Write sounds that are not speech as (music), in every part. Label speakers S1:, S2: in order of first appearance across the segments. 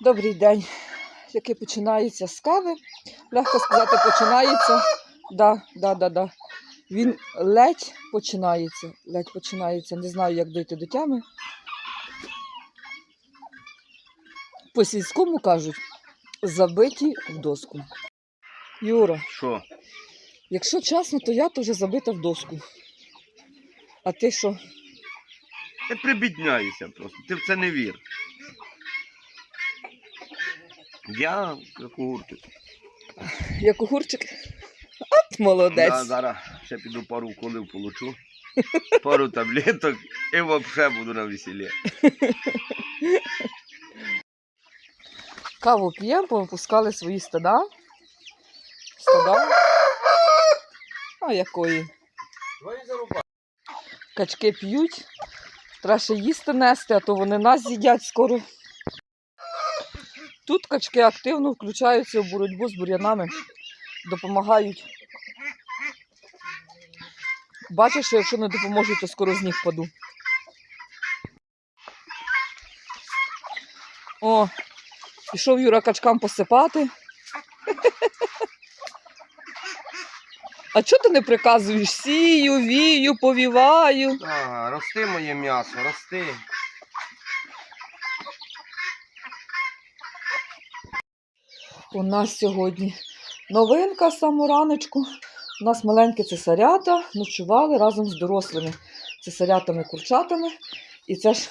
S1: Добрий день, який починається з кави. Легко сказати, починається. Да, да, да, да. Він ледь починається. Ледь починається. Не знаю, як дойти до тями. По сільському кажуть, забиті в доску. Юра,
S2: Що?
S1: якщо чесно, то я теж забита в доску. А ти що?
S2: Ти прибідняєшся просто, ти в це не вір. Я як гуртик.
S1: Як огурчик? От молодець.
S2: Я зараз ще піду пару колів получу, пару таблеток і взагалі буду на весіллі.
S1: Каву п'ємо, повипускали свої стада. Стада. А якої? Качки п'ють. Треба ще їсти нести, а то вони нас з'їдять скоро. Тут качки активно включаються в боротьбу з бур'янами, допомагають. Бачиш, що якщо не допоможуть, то скоро з них впаду. О, пішов Юра качкам посипати. А чого ти не приказуєш? Сію, вію, повіваю.
S2: А, рости моє м'ясо, рости.
S1: У нас сьогодні новинка самого раночку. У нас маленькі цесарята ночували разом з дорослими цесарятами курчатами. І це ж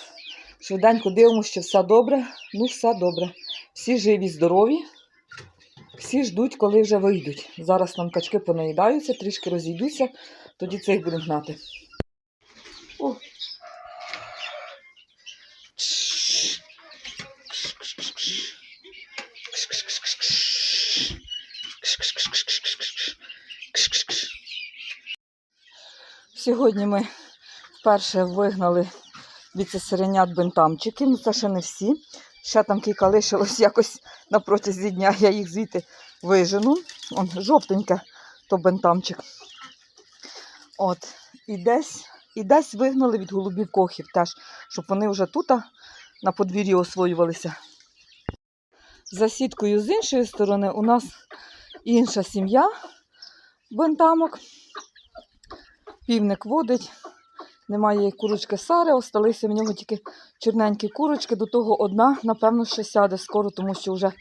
S1: швиденько дивимося, що все добре. Ну, все добре. Всі живі, здорові. Всі ждуть, коли вже вийдуть. Зараз нам качки понаїдаються, трішки розійдуться, тоді цих будемо гнати. О. Сьогодні ми вперше вигнали від цесаренят бентамчики. Ну, це ще не всі. Ще там кілька лишилось якось на протязі дня. Я їх звідти вижену. Он жовтеньке, то бентамчик. От. І десь, і десь вигнали від голубів кохів теж, щоб вони вже тут на подвір'ї освоювалися. За сіткою з іншої сторони у нас інша сім'я бентамок. Півник водить, немає курочки Сари, осталися в нього тільки чорненькі курочки. До того одна, напевно, ще сяде скоро, тому що вже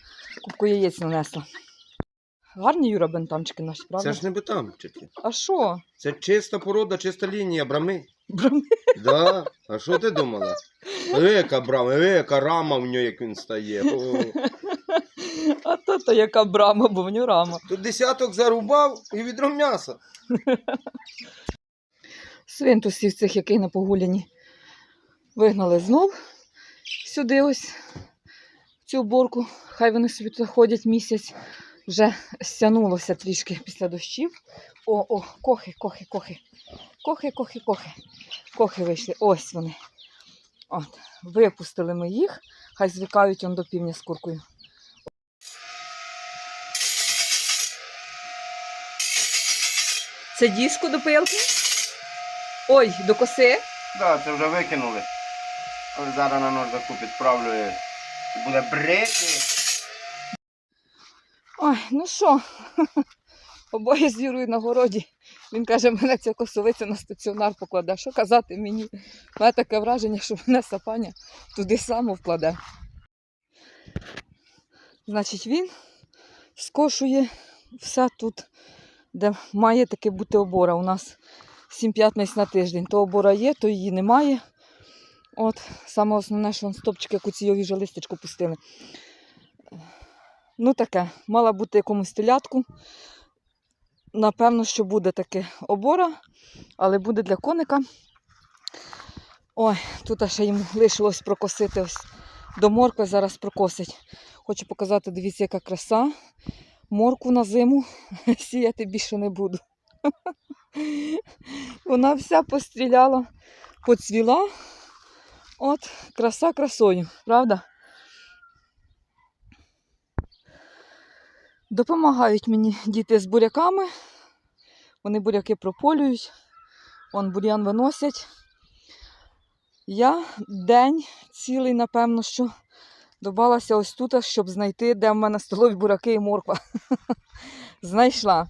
S1: кубку яєць нанесла. Гарні Юра бентамчики наші, правда?
S3: Це ж не битамчики.
S1: А що?
S3: Це чиста порода, чиста лінія брами.
S1: Брами?
S3: Да? А що ти думала? Яка брама, яка рама в нього, як він стає. О. (laughs)
S1: А то то яка брама, бо в нього рама.
S3: Тут десяток зарубав і відро м'яса.
S1: Свинтусів цих, який на погуляні, вигнали знов сюди ось в цю борку. Хай вони собі тут ходять місяць. Вже стянулося трішки після дощів. О, о, кохи, кохи, кохи. Кохи, кохи, кохи. Кохи вийшли. Ось вони. От. Випустили ми їх. Хай звикають он до півня з куркою. Це діску до пилки? Ой, до коси.
S2: Так, да, це вже викинули. Але зараз на нождаку підправлю і буде брити.
S1: Ой, ну що, (laughs) обоє з Юрою на городі. Він каже, мене ця косовиця на стаціонар покладе. Що казати мені? У мене таке враження, що мене сапаня туди само вкладе. Значить, він скошує все тут, де має таки бути обора. У нас 7 п'ятниць на тиждень. То обора є, то її немає. От, саме основне, що стопчики куційові вже листечко пустили. Ну, таке, мала бути якомусь телятку. Напевно, що буде таке обора, але буде для коника. Ой, тут ще йому лишилось прокосити ось до моркви, зараз прокосить. Хочу показати, дивіться, яка краса. Морку на зиму (laughs) сіяти більше не буду. (laughs) Вона вся постріляла, поцвіла. От, краса красою, правда? Допомагають мені діти з буряками. Вони буряки прополюють, он бур'ян виносять. Я день цілий, напевно, що Добалася ось тут, щоб знайти, де в мене столові бураки і морква. (laughs) Знайшла.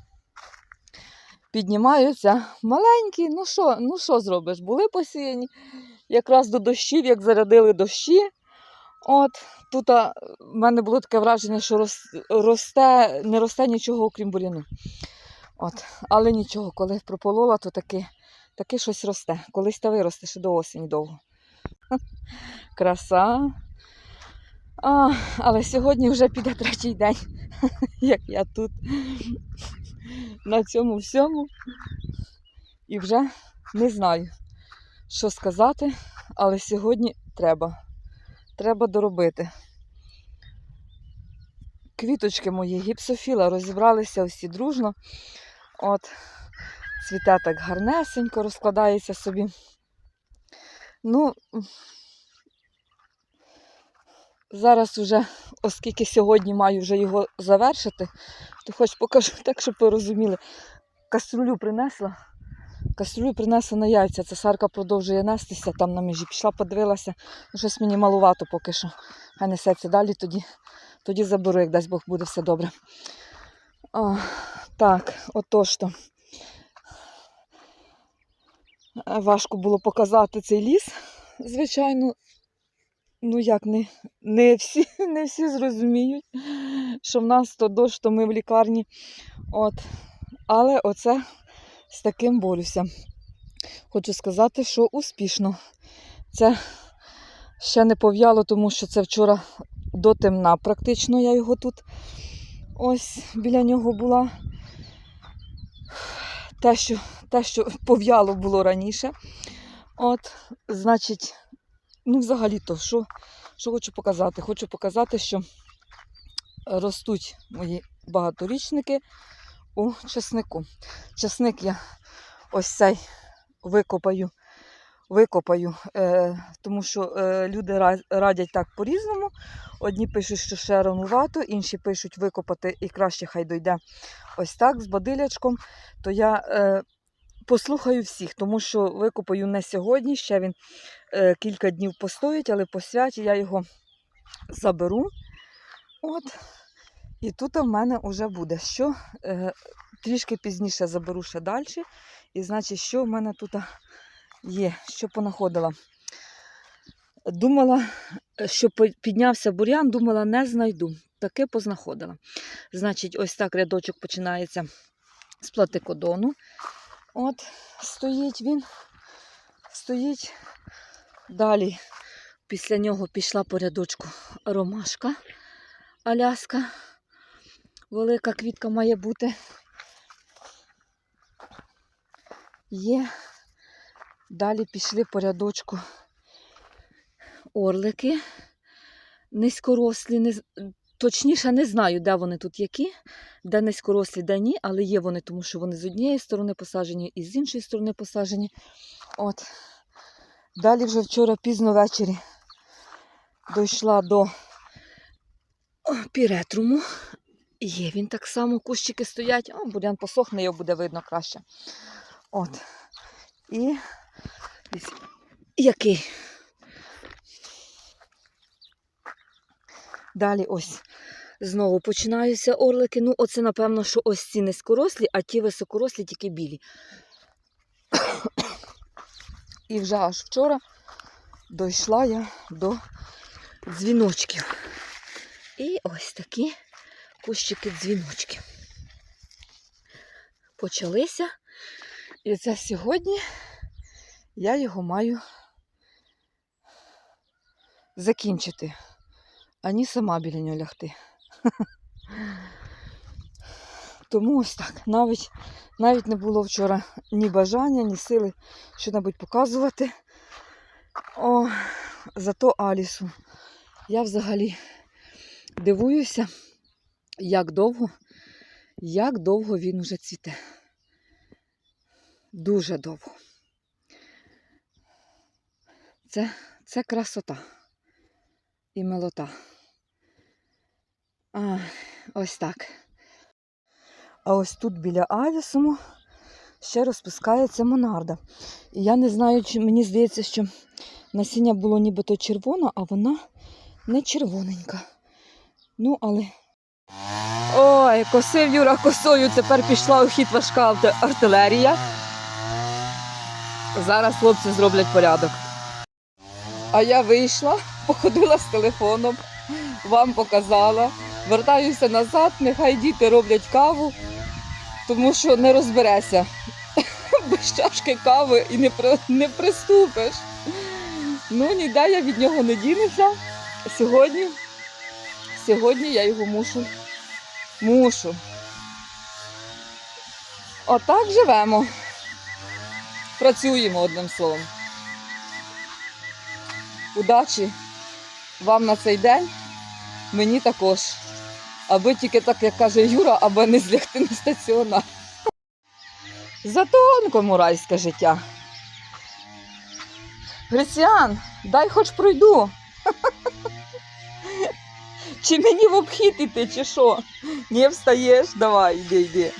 S1: Піднімаються маленькі, ну що, ну що зробиш? Були посіяні. Якраз до дощів, як зарядили дощі. От тут в мене було таке враження, що рос- росте, не росте нічого, окрім буряну. От, але нічого, коли прополола, то таки, таки щось росте. Колись та виросте ще до осені довго. (laughs) Краса. А, але сьогодні вже піде третій день, (laughs) як я тут на цьому всьому. І вже не знаю, що сказати, але сьогодні треба. Треба доробити. Квіточки мої гіпсофіла розібралися всі дружно. От, цвіте так гарнесенько, розкладається собі. Ну, зараз уже, оскільки сьогодні маю вже його завершити, то хоч покажу так, щоб ви розуміли. Каструлю принесла. Каструлю принесла на яйця. Цесарка продовжує нестися там на межі. Пішла, подивилася. Ну, щось мені малувато поки що. Хай несеться далі, тоді, тоді заберу, як дасть Бог буде все добре. А, так, отож то. Важко було показати цей ліс, звичайно. Ну як не, не, всі, (laughs) не всі зрозуміють, що в нас то дощ, то ми в лікарні. От. Але оце з таким борюся. Хочу сказати, що успішно. Це ще не пов'яло, тому що це вчора до темна. Практично я його тут ось біля нього була. Те, що, те, що пов'яло було раніше. От, значить, ну, взагалі-то, що, що хочу показати? Хочу показати, що ростуть мої багаторічники у чеснику. Чесник я ось цей викопаю, викопаю, е, тому що е, люди радять так по-різному. Одні пишуть, що ще ранувато, інші пишуть викопати і краще хай дойде ось так з бадилячком. То я е, послухаю всіх, тому що викопаю не сьогодні, ще він е, кілька днів постоїть, але по святі я його заберу. От. І тут в мене вже буде. Що е, трішки пізніше заберу ще далі. І значить, що в мене тут є, що понаходила. Думала, що піднявся бур'ян, думала, не знайду. Таке познаходила. Значить, ось так рядочок починається з платикодону. От, стоїть він, стоїть. Далі після нього пішла по рядочку ромашка, аляска. Велика квітка має бути. Є. Далі пішли по рядочку орлики низькорослі. Точніше, не знаю, де вони тут які, де низькорослі, де ні, але є вони, тому що вони з однієї сторони посаджені і з іншої сторони посаджені. От. Далі вже вчора пізно ввечері дійшла до піретруму. Є він так само, кущики стоять, о, бурян посохне, його буде видно краще. От. І який. Далі ось знову починаються орлики. Ну, оце, напевно, що ось ці низькорослі, а ті високорослі тільки білі. І вже аж вчора дійшла я до дзвіночків. І ось такі кущики дзвіночків. Почалися. І це сьогодні я його маю закінчити, ані сама біля нього лягти. Тому ось так. Навіть, навіть не було вчора ні бажання, ні сили що-небудь показувати. О, зато Алісу. Я взагалі дивуюся, як довго, як довго він уже цвіте. Дуже довго. Це, це красота і милота. А, ось так. А ось тут біля Алісуму ще розпускається монарда. І я не знаю, чи мені здається, що насіння було нібито червоне, а вона Не червоненька. Ну, але. Ой, косив Юра косою, тепер пішла у хід важка артилерія. Зараз хлопці зроблять порядок. А я вийшла, походила з телефоном, вам показала. Вертаюся назад, нехай діти роблять каву, тому що не розбереся. (laughs) Без чашки кави і не, не приступиш. Ну, ніде я від нього не дінуся. Сьогодні, сьогодні я його мушу. Мушу. Отак живемо. Працюємо одним словом. Удачі вам на цей день, мені також. Аби тільки так, як каже Юра, аби не злягти на стаціонар. Зато онкому райське життя. Грицян, дай хоч пройду. Чи мені в обхід іти, чи що? Не встаєш? Давай, йди, йди.